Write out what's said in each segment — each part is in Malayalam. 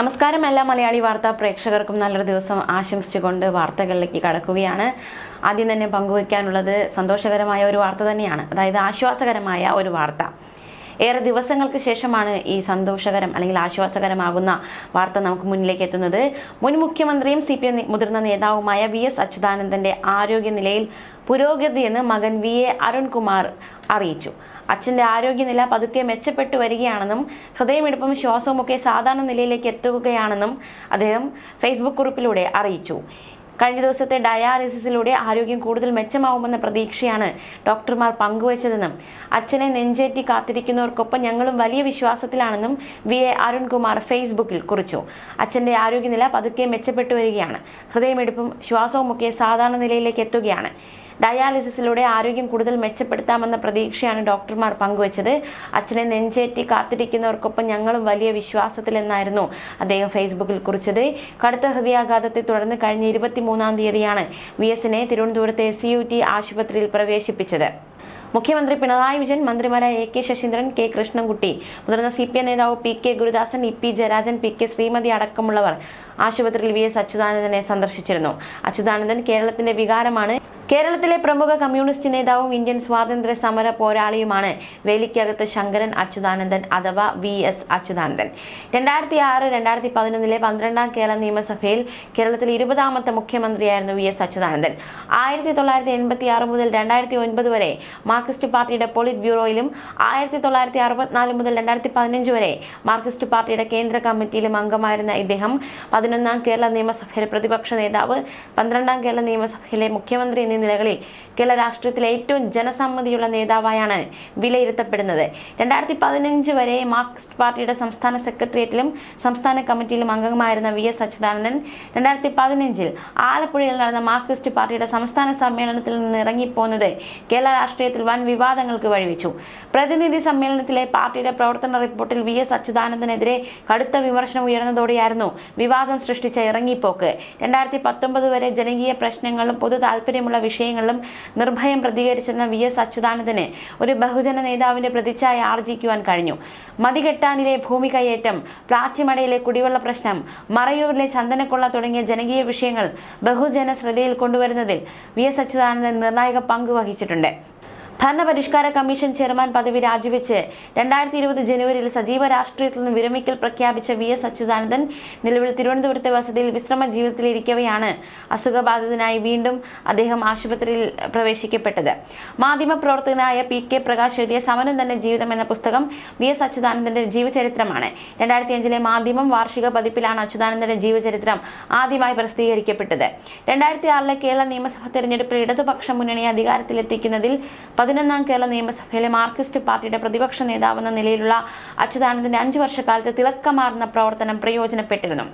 നമസ്കാരം എല്ലാ മലയാളി വാർത്താ പ്രേക്ഷകർക്കും നല്ലൊരു ദിവസം ആശംസിച്ചുകൊണ്ട് വാർത്തകളിലേക്ക് കടക്കുകയാണ്. ആദ്യം തന്നെ പങ്കുവയ്ക്കാനുള്ളത് സന്തോഷകരമായ ഒരു വാർത്ത തന്നെയാണ്. അതായത് ആശ്വാസകരമായ ഒരു വാർത്ത. ഏറെ ദിവസങ്ങൾക്ക് ശേഷമാണ് ഈ സന്തോഷകരം അല്ലെങ്കിൽ ആശ്വാസകരമാകുന്ന വാർത്ത നമുക്ക് മുന്നിലേക്ക് എത്തുന്നത്. മുൻ മുഖ്യമന്ത്രിയും സി പി എം മുതിർന്ന നേതാവുമായ വി എസ് അച്യുതാനന്ദന്റെ ആരോഗ്യനിലയിൽ പുരോഗതിയെന്ന് മകൻ വി എ അരുൺകുമാർ അറിയിച്ചു. അച്ഛന്റെ ആരോഗ്യനില പതുക്കെ മെച്ചപ്പെട്ടു വരികയാണെന്നും ഹൃദയമിടിപ്പും ശ്വാസവും ഒക്കെ സാധാരണ നിലയിലേക്ക് എത്തുകയാണെന്നും അദ്ദേഹം ഫേസ്ബുക്ക് കുറിപ്പിലൂടെ അറിയിച്ചു. കഴിഞ്ഞ ദിവസത്തെ ഡയാലിസിസിലൂടെ ആരോഗ്യം കൂടുതൽ മെച്ചമാവുമെന്ന പ്രതീക്ഷയാണ് ഡോക്ടർമാർ പങ്കുവച്ചതെന്നും അച്ഛനെ നെഞ്ചേറ്റി കാത്തിരിക്കുന്നവർക്കൊപ്പം ഞങ്ങളും വലിയ വിശ്വാസത്തിലാണെന്നും വി എ അരുൺകുമാർ ഫേസ്ബുക്കിൽ കുറിച്ചു. അച്ഛന്റെ ആരോഗ്യനില പതുക്കെ മെച്ചപ്പെട്ടു വരികയാണ്. ഹൃദയമെടുപ്പും ശ്വാസവും ഒക്കെ സാധാരണ നിലയിലേക്ക് എത്തുകയാണ്. ഡയാലിസിസിലൂടെ ആരോഗ്യം കൂടുതൽ മെച്ചപ്പെടുത്താമെന്ന പ്രതീക്ഷയാണ് ഡോക്ടർമാർ പങ്കുവച്ചത്. അച്ഛനെ നെഞ്ചേറ്റി കാത്തിരിക്കുന്നവർക്കൊപ്പം ഞങ്ങളും വലിയ വിശ്വാസത്തിലെന്നായിരുന്നു അദ്ദേഹം ഫേസ്ബുക്കിൽ കുറിച്ചത്. കടുത്ത ഹൃദയാഘാതത്തെ തുടർന്ന് കഴിഞ്ഞ ഇരുപത്തിമൂന്നാം തീയതിയാണ് വി എസിനെ തിരുവനന്തപുരത്തെ സി യു ടി ആശുപത്രിയിൽ പ്രവേശിപ്പിച്ചത്. മുഖ്യമന്ത്രി പിണറായി വിജയൻ മന്ത്രിമാരായ A K Saseendran K Krishnankutty മുതിർന്ന സി പി എം നേതാവ് P K Gurudasan E P Jayarajan P K Sreemathi അടക്കമുള്ളവർ ആശുപത്രിയിൽ വി എസ് അച്യുതാനന്ദനെ സന്ദർശിച്ചിരുന്നു. അച്യുതാനന്ദൻ കേരളത്തിന്റെ വികാരമാണ്. കേരളത്തിലെ പ്രമുഖ കമ്മ്യൂണിസ്റ്റ് നേതാവും ഇന്ത്യൻ സ്വാതന്ത്ര്യ സമര പോരാളിയുമാണ് വേലിക്കകത്ത് ശങ്കരൻ അച്യുതാനന്ദൻ അഥവാ വി എസ് അച്യുതാനന്ദൻ. രണ്ടായിരത്തി ആറ് രണ്ടായിരത്തി പതിനൊന്നിലെ പന്ത്രണ്ടാം കേരള നിയമസഭയിൽ കേരളത്തിലെ ഇരുപതാമത്തെ മുഖ്യമന്ത്രിയായിരുന്നു വി എസ് അച്യുതാനന്ദൻ. ആയിരത്തി തൊള്ളായിരത്തി എൺപത്തി ആറ് മുതൽ രണ്ടായിരത്തി ഒൻപത് വരെ മാർക്സിസ്റ്റ് പാർട്ടിയുടെ പോളിറ്റ് ബ്യൂറോയിലും ആയിരത്തി തൊള്ളായിരത്തി അറുപത്തിനാല് മുതൽ രണ്ടായിരത്തി പതിനഞ്ച് വരെ മാർക്സിസ്റ്റ് പാർട്ടിയുടെ കേന്ദ്ര കമ്മിറ്റിയിലും അംഗമായിരുന്ന ഇദ്ദേഹം പതിനൊന്നാം കേരള നിയമസഭയിലെ പ്രതിപക്ഷ നേതാവ് പന്ത്രണ്ടാം കേരള നിയമസഭയിലെ മുഖ്യമന്ത്രി നിലകളിൽ കേരള രാഷ്ട്രീയത്തിലെ ഏറ്റവും ജനസമ്മതിയുള്ള നേതാവായാണ് വിലയിരുത്തപ്പെടുന്നത്. രണ്ടായിരത്തി പതിനഞ്ച് വരെ മാർക്സിസ്റ്റ് പാർട്ടിയുടെ സംസ്ഥാന സെക്രട്ടേറിയറ്റിലും സംസ്ഥാന കമ്മിറ്റിയിലും അംഗമായിരുന്ന വി എസ് അച്യുതാനന്ദൻ രണ്ടായിരത്തി പതിനഞ്ചിൽ ആലപ്പുഴയിൽ നടന്ന മാർക്സിസ്റ്റ് പാർട്ടിയുടെ സംസ്ഥാന സമ്മേളനത്തിൽ നിന്ന് ഇറങ്ങിപ്പോന്നത് കേരള രാഷ്ട്രീയത്തിൽ വൻ വിവാദങ്ങൾക്ക് വഴിവെച്ചു. പ്രതിനിധി സമ്മേളനത്തിലെ പാർട്ടിയുടെ പ്രവർത്തന റിപ്പോർട്ടിൽ വി എസ് അച്യുതാനന്ദനെതിരെ കടുത്ത വിമർശനം ഉയർന്നതോടെയായിരുന്നു വിവാദം സൃഷ്ടിച്ച ഇറങ്ങിപ്പോക്ക്. രണ്ടായിരത്തി പത്തൊമ്പത് വരെ ജനകീയ പ്രശ്നങ്ങളും പൊതു താല്പര്യമുള്ള വിഷയങ്ങളിലും നിർഭയം പ്രതികരിച്ചിരുന്ന വി എസ് അച്യുതാനന്ദന് ഒരു ബഹുജന നേതാവിന്റെ പ്രതിച്ഛായ ആർജിക്കുവാൻ കഴിഞ്ഞു. മതികെട്ടാനിലെ ഭൂമി കയ്യേറ്റം പ്ലാച്ചിമടയിലെ കുടിവെള്ള പ്രശ്നം മറയൂരിലെ ചന്ദനക്കൊള്ള തുടങ്ങിയ ജനകീയ വിഷയങ്ങൾ ബഹുജന ശ്രദ്ധയിൽ കൊണ്ടുവരുന്നതിൽ വി എസ് അച്യുതാനന്ദൻ നിർണായക പങ്ക് വഹിച്ചിട്ടുണ്ട്. ഭരണപരിഷ്കാര കമ്മീഷൻ ചെയർമാൻ പദവി രാജിവെച്ച് രണ്ടായിരത്തി ഇരുപത് ജനുവരിയിൽ സജീവ രാഷ്ട്രീയത്തിൽ നിന്ന് വിരമിക്കൽ പ്രഖ്യാപിച്ച വി എസ് അച്യുതാനന്ദൻ നിലവിൽ തിരുവനന്തപുരത്തെ വസതിയിൽ വിശ്രമ ജീവിതത്തിലിരിക്കവെയാണ് അസുഖബാധിതനായി വീണ്ടും അദ്ദേഹം ആശുപത്രിയിൽ പ്രവേശിക്കപ്പെട്ടത്. മാധ്യമപ്രവർത്തകനായ പി കെ പ്രകാശ് എഴുതിയ സമരം തന്നെ ജീവിതം എന്ന പുസ്തകം വി എസ് അച്യുതാനന്ദന്റെ ജീവചരിത്രമാണ്. രണ്ടായിരത്തി അഞ്ചിലെ മാധ്യമം വാർഷിക പതിപ്പിലാണ് അച്യുതാനന്ദന്റെ ജീവചരിത്രം ആദ്യമായി പ്രസിദ്ധീകരിക്കപ്പെട്ടത്. രണ്ടായിരത്തി ആറിലെ കേരള നിയമസഭാ തെരഞ്ഞെടുപ്പിൽ ഇടതുപക്ഷ മുന്നണി അധികാരത്തിലെത്തിക്കുന്നതിൽ പതിനൊന്നാം കേരള നിയമസഭയിലെ മാർക്സിസ്റ്റ് പാർട്ടിയുടെ പ്രതിപക്ഷ നേതാവെന്ന നിലയിലുള്ള അച്യുതാനന്ദന്റെ അഞ്ചു വർഷക്കാലത്ത് തിളക്കമാർന്ന പ്രവർത്തനം പ്രയോജനപ്പെട്ടിരുന്നു.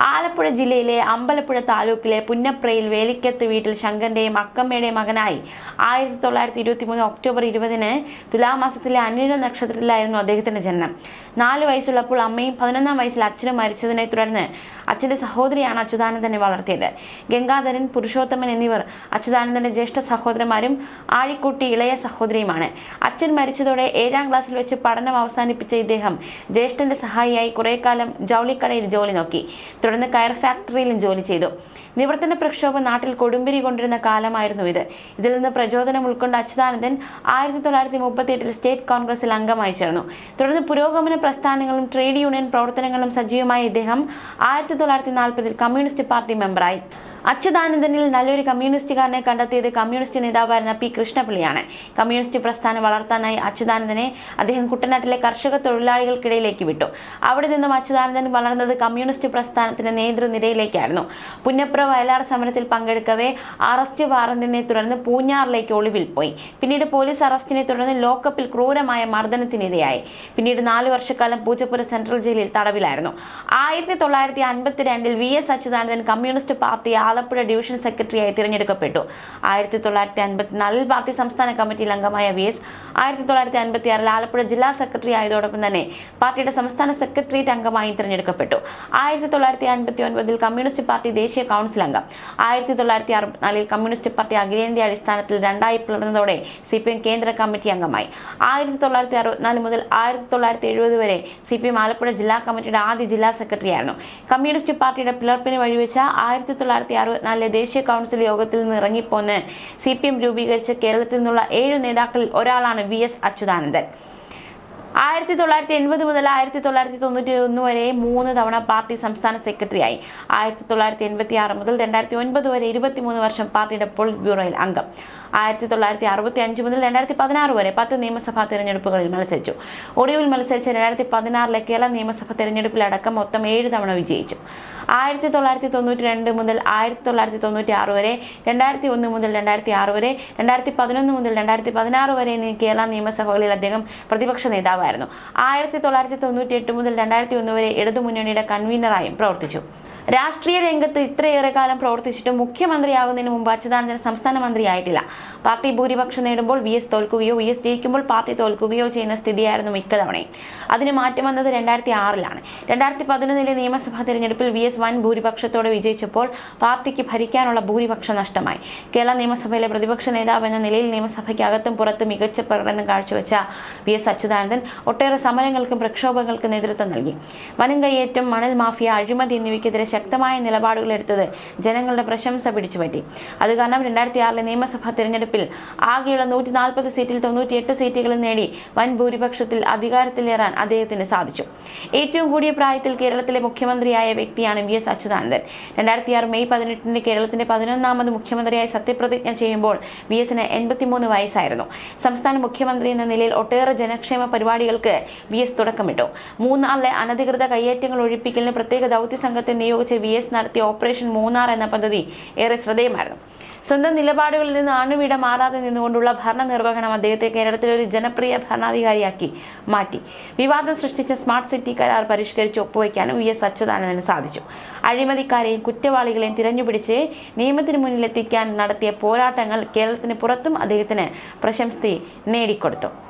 ആലപ്പുഴ ജില്ലയിലെ അമ്പലപ്പുഴ താലൂക്കിലെ പുന്നപ്രയിൽ വേലിക്കത്ത് വീട്ടിൽ ശങ്കറിന്റെയും അക്കമ്മയുടെയും മകനായി. ആയിരത്തി തൊള്ളായിരത്തി ഇരുപത്തി മൂന്ന് ഒക്ടോബർ ഇരുപതിന് തുലാമാസത്തിലെ അനിഴ നക്ഷത്രത്തിലായിരുന്നു അദ്ദേഹത്തിന്റെ ജനനം. നാല് വയസ്സുള്ളപ്പോൾ അമ്മയും പതിനൊന്നാം വയസ്സിൽ അച്ഛനും മരിച്ചതിനെ തുടർന്ന് അച്ഛന്റെ സഹോദരിയാണ് അച്യുതാനന്ദനെ വളർത്തിയത്. ഗംഗാധരൻ പുരുഷോത്തമൻ എന്നിവർ അച്യുതാനന്ദന്റെ ജ്യേഷ്ഠ സഹോദരന്മാരും ആഴിക്കുട്ടി ഇളയ സഹോദരിയുമാണ്. അച്ഛൻ മരിച്ചതോടെ ഏഴാം ക്ലാസ്സിൽ വെച്ച് പഠനം അവസാനിപ്പിച്ച ഇദ്ദേഹം ജ്യേഷ്ഠന്റെ സഹായിയായി കുറെ കാലം ജൗളിക്കടയിൽ ജോലി നോക്കി. തുടർന്ന് കയർ ഫാക്ടറിയിലും ജോലി ചെയ്തു. നിവർത്തന പ്രക്ഷോഭം നാട്ടിൽ കൊടുമ്പിരി കൊണ്ടിരുന്ന കാലമായിരുന്നു ഇത്. ഇതിൽ നിന്ന് പ്രചോദനം ഉൾക്കൊണ്ട് അച്യുതാനന്ദൻ ആയിരത്തി തൊള്ളായിരത്തി മുപ്പത്തി എട്ടിൽ സ്റ്റേറ്റ് കോൺഗ്രസിൽ അംഗമായി ചേർന്നു. തുടർന്ന് പുരോഗമന പ്രസ്ഥാനങ്ങളും ട്രേഡ് യൂണിയൻ പ്രവർത്തനങ്ങളും സജീവമായ ഇദ്ദേഹം ആയിരത്തി തൊള്ളായിരത്തി നാൽപ്പതിൽ കമ്മ്യൂണിസ്റ്റ് പാർട്ടി മെമ്പറായി. അച്യുതാനന്ദനിൽ നല്ലൊരു കമ്മ്യൂണിസ്റ്റുകാരനെ കണ്ടെത്തിയത് കമ്മ്യൂണിസ്റ്റ് നേതാവായിരുന്ന പി കൃഷ്ണപിള്ളിയാണ്. കമ്മ്യൂണിസ്റ്റ് പ്രസ്ഥാനം വളർത്താനായി അച്യുതാനന്ദനെ അദ്ദേഹം കുട്ടനാട്ടിലെ കർഷക തൊഴിലാളികൾക്കിടയിലേക്ക് വിട്ടു. അവിടെ നിന്നും അച്യുതാനന്ദൻ വളർന്നത് കമ്മ്യൂണിസ്റ്റ് പ്രസ്ഥാനത്തിന്റെ നേതൃനിരയിലേക്കായിരുന്നു. പുന്നപ്ര വയലാർ സമരത്തിൽ പങ്കെടുക്കവേ അറസ്റ്റ് വാറന്റിനെ തുടർന്ന് പൂഞ്ഞാറിലേക്ക് ഒളിവിൽ പോയി. പിന്നീട് പോലീസ് അറസ്റ്റിനെ തുടർന്ന് ലോക്കപ്പിൽ ക്രൂരമായ മർദ്ദനത്തിനിരയായി. പിന്നീട് നാല് വർഷക്കാലം പൂജപ്പുര സെൻട്രൽ ജയിലിൽ തടവിലായിരുന്നു. ആയിരത്തി തൊള്ളായിരത്തി അൻപത്തിരണ്ടിൽ V S Achuthanandan communist party Alappuzha division സെക്രട്ടറിയായി തിരഞ്ഞെടുക്കപ്പെട്ടു. ആയിരത്തി തൊള്ളായിരത്തി അൻപത്തിനാലിൽ പാർട്ടി സംസ്ഥാന കമ്മിറ്റിയിൽ അംഗമായ വി എസ് ആയിരത്തി തൊള്ളായിരത്തി അൻപത്തി ആറിൽ ആലപ്പുഴ ജില്ലാ സെക്രട്ടറി ആയതോടൊപ്പം തന്നെ പാർട്ടിയുടെ സംസ്ഥാന സെക്രട്ടേറിയറ്റ് അംഗമായും തിരഞ്ഞെടുക്കപ്പെട്ടു. ആയിരത്തി തൊള്ളായിരത്തി അൻപത്തി ഒൻപതിൽ കമ്മ്യൂണിസ്റ്റ് പാർട്ടി ദേശീയ കൗൺസിൽ അംഗം ആയിരത്തി തൊള്ളായിരത്തി അറുപത്തിനാലിൽ കമ്മ്യൂണിസ്റ്റ് പാർട്ടി അഖിലേന്ത്യാ അടിസ്ഥാനത്തിൽ രണ്ടായി പിളർന്നതോടെ സി പി എം കേന്ദ്ര കമ്മിറ്റി അംഗമായി. ആയിരത്തി തൊള്ളായിരത്തി അറുപത്തിനാല് മുതൽ ആയിരത്തി തൊള്ളായിരത്തി എഴുപത് വരെ സി പി എം ആലപ്പുഴ ജില്ലാ കമ്മിറ്റിയുടെ ആദ്യ ജില്ലാ സെക്രട്ടറിയായിരുന്നു. കമ്മ്യൂണിസ്റ്റ് പാർട്ടിയുടെ പിളർപ്പിന് വഴിവെച്ച ആയിരത്തി തൊള്ളായിരത്തി അറുപത്തിനാലിലെ ദേശീയ കൗൺസിൽ യോഗത്തിൽ നിന്ന് ഇറങ്ങിപ്പോന്ന് സി പി എം രൂപീകരിച്ച കേരളത്തിൽ നിന്നുള്ള ഏഴ് നേതാക്കളിൽ ഒരാളാണ് വി എസ് അച്യുതാനന്ദൻ. ആയിരത്തി തൊള്ളായിരത്തി എൺപത് മുതൽ ആയിരത്തി തൊള്ളായിരത്തി തൊണ്ണൂറ്റി ഒന്ന് വരെ മൂന്ന് തവണ പാർട്ടി സംസ്ഥാന സെക്രട്ടറിയായി. ആയിരത്തി തൊള്ളായിരത്തി എൺപത്തി ആറ് മുതൽ രണ്ടായിരത്തി ഒൻപത് വരെ ഇരുപത്തിമൂന്ന് വർഷം പാർട്ടിയുടെ പൊളിറ്റ് ബ്യൂറോയിൽ അംഗം. ആയിരത്തി തൊള്ളായിരത്തി അറുപത്തി അഞ്ച് മുതൽ രണ്ടായിരത്തി പതിനാറ് വരെ പത്ത് നിയമസഭാ തെരഞ്ഞെടുപ്പുകളിൽ മത്സരിച്ചു. ഒടുവിൽ മത്സരിച്ച രണ്ടായിരത്തി പതിനാറിലെ കേരള നിയമസഭാ തെരഞ്ഞെടുപ്പിലടക്കം മൊത്തം ഏഴ് തവണ വിജയിച്ചു. ആയിരത്തി തൊള്ളായിരത്തി തൊണ്ണൂറ്റി രണ്ട് മുതൽ ആയിരത്തി തൊള്ളായിരത്തി തൊണ്ണൂറ്റി ആറ് വരെ രണ്ടായിരത്തി ഒന്ന് മുതൽ രണ്ടായിരത്തി ആറ് വരെ രണ്ടായിരത്തി പതിനൊന്ന് മുതൽ രണ്ടായിരത്തി പതിനാറ് വരെ കേരള നിയമസഭകളിൽ അദ്ദേഹം പ്രതിപക്ഷ നേതാവായിരുന്നു. ആയിരത്തി തൊള്ളായിരത്തി തൊണ്ണൂറ്റി എട്ട് മുതൽ രണ്ടായിരത്തി ഒന്ന് വരെ ഇടതുമുന്നണിയുടെ കൺവീനറായും പ്രവർത്തിച്ചു. രാഷ്ട്രീയ രംഗത്ത് ഇത്രയേറെ കാലം പ്രവർത്തിച്ചിട്ടും മുഖ്യമന്ത്രിയാകുന്നതിന് മുമ്പ് അച്യുതാനന്ദൻ സംസ്ഥാന മന്ത്രിയായിട്ടില്ല. പാർട്ടി ഭൂരിപക്ഷം നേടുമ്പോൾ വി എസ് തോൽക്കുകയോ വി എസ് ജയിക്കുമ്പോൾ പാർട്ടി തോൽക്കുകയോ ചെയ്യുന്ന സ്ഥിതിയായിരുന്നു മിക്കതവണയും. അതിന് മാറ്റം വന്നത് രണ്ടായിരത്തി ആറിലാണ് രണ്ടായിരത്തി പതിനൊന്നിലെ നിയമസഭാ തെരഞ്ഞെടുപ്പിൽ വി എസ് വൻ ഭൂരിപക്ഷത്തോടെ വിജയിച്ചപ്പോൾ പാർട്ടിക്ക് ഭരിക്കാനുള്ള ഭൂരിപക്ഷ നഷ്ടമായി. കേരള നിയമസഭയിലെ പ്രതിപക്ഷ നേതാവ് എന്ന നിലയിൽ നിയമസഭയ്ക്ക് അകത്തും പുറത്തും മികച്ച പ്രകടനം കാഴ്ചവെച്ച വി എസ് അച്യുതാനന്ദൻ ഒട്ടേറെ സമരങ്ങൾക്കും പ്രക്ഷോഭങ്ങൾക്കും നേതൃത്വം നൽകി. വനം കയ്യേറ്റം മണൽ മാഫിയ അഴിമതി എന്നിവയ്ക്കെതിരെ ശക്തമായ നിലപാടുകൾ എടുത്തത് ജനങ്ങളുടെ പ്രശംസ പിടിച്ചുപറ്റി. അത് കാരണം രണ്ടായിരത്തി ആറിലെ നിയമസഭാ തെരഞ്ഞെടുപ്പിൽ ആകെയുള്ള നൂറ്റി നാൽപ്പത് സീറ്റിൽ തൊണ്ണൂറ്റിയെട്ട് സീറ്റുകളും നേടി വൻ ഭൂരിപക്ഷത്തിൽ അധികാരത്തിലേറാൻ അദ്ദേഹത്തിന് സാധിച്ചു. ഏറ്റവും കൂടിയ പ്രായത്തിൽ കേരളത്തിലെ മുഖ്യമന്ത്രിയായ വ്യക്തിയാണ് വി എസ് അച്യുതാനന്ദൻ. രണ്ടായിരത്തി ആറ് മെയ് പതിനെട്ടിന് കേരളത്തിന്റെ പതിനൊന്നാമത് മുഖ്യമന്ത്രിയായി സത്യപ്രതിജ്ഞ ചെയ്യുമ്പോൾ വി എസിന് എൺപത്തിമൂന്ന് വയസ്സായിരുന്നു. സംസ്ഥാന മുഖ്യമന്ത്രി എന്ന നിലയിൽ ഒട്ടേറെ ജനക്ഷേമ പരിപാടികൾക്ക് വി എസ് തുടക്കമിട്ടു. മൂന്നാളിലെ അനധികൃത കയ്യേറ്റങ്ങൾ ഒഴിപ്പിക്കലിന് പ്രത്യേക ദൗത്യ സംഘത്തെ നിയോഗിച്ച് വി എസ് നടത്തിയ ഓപ്പറേഷൻ മൂന്നാർ എന്ന പദ്ധതി ഏറെ ശ്രദ്ധേയമായിരുന്നു. സ്വന്തം നിലപാടുകളിൽ നിന്ന് അണുവിട മാറാതെ നിന്നുകൊണ്ടുള്ള ഭരണനിർവഹണം അദ്ദേഹത്തെ കേരളത്തിലെ ഒരു ജനപ്രിയ ഭരണാധികാരിയാക്കി മാറ്റി. വിവാദം സൃഷ്ടിച്ച സ്മാർട്ട് സിറ്റി കരാർ പരിഷ്കരിച്ച് ഒപ്പുവയ്ക്കാനും വി എസ് അച്യുതാനന്ദന് സാധിച്ചു. അഴിമതിക്കാരെയും കുറ്റവാളികളെയും തിരഞ്ഞുപിടിച്ച് നിയമത്തിന് മുന്നിലെത്തിക്കാൻ നടത്തിയ പോരാട്ടങ്ങൾ കേരളത്തിന് പുറത്തും അദ്ദേഹത്തിന് പ്രശംസ നേടിക്കൊടുത്തു.